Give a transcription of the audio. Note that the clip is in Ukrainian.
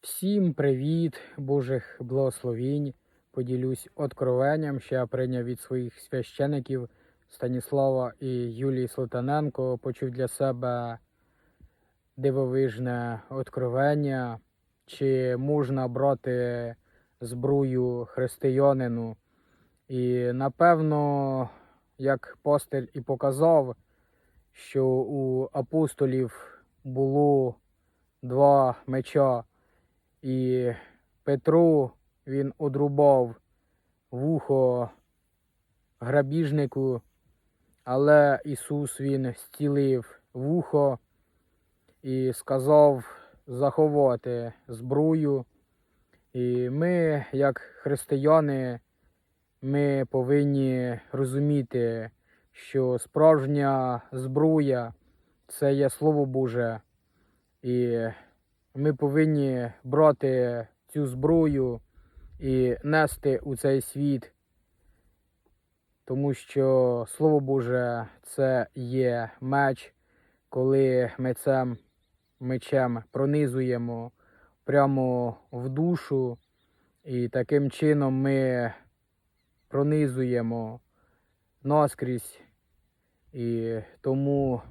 Всім привіт, Божих благословінь. Поділюсь откровенням, що я прийняв від своїх священиків Станіслава і Юлії Слотаненко. Почув для себе дивовижне откровення, чи можна брати зброю християнину. І напевно, як постель і показав, що у апостолів було два меча. І Петру він одрубав вухо грабіжнику, але Ісус він зцілив вухо і сказав заховати зброю. І ми, як християни, ми повинні розуміти, що справжня зброя це є Слово Боже. І ми повинні брати цю зброю і нести у цей світ, тому що Слово Боже це є меч, коли ми цим мечем пронизуємо прямо в душу, і таким чином ми пронизуємо наскрізь. І тому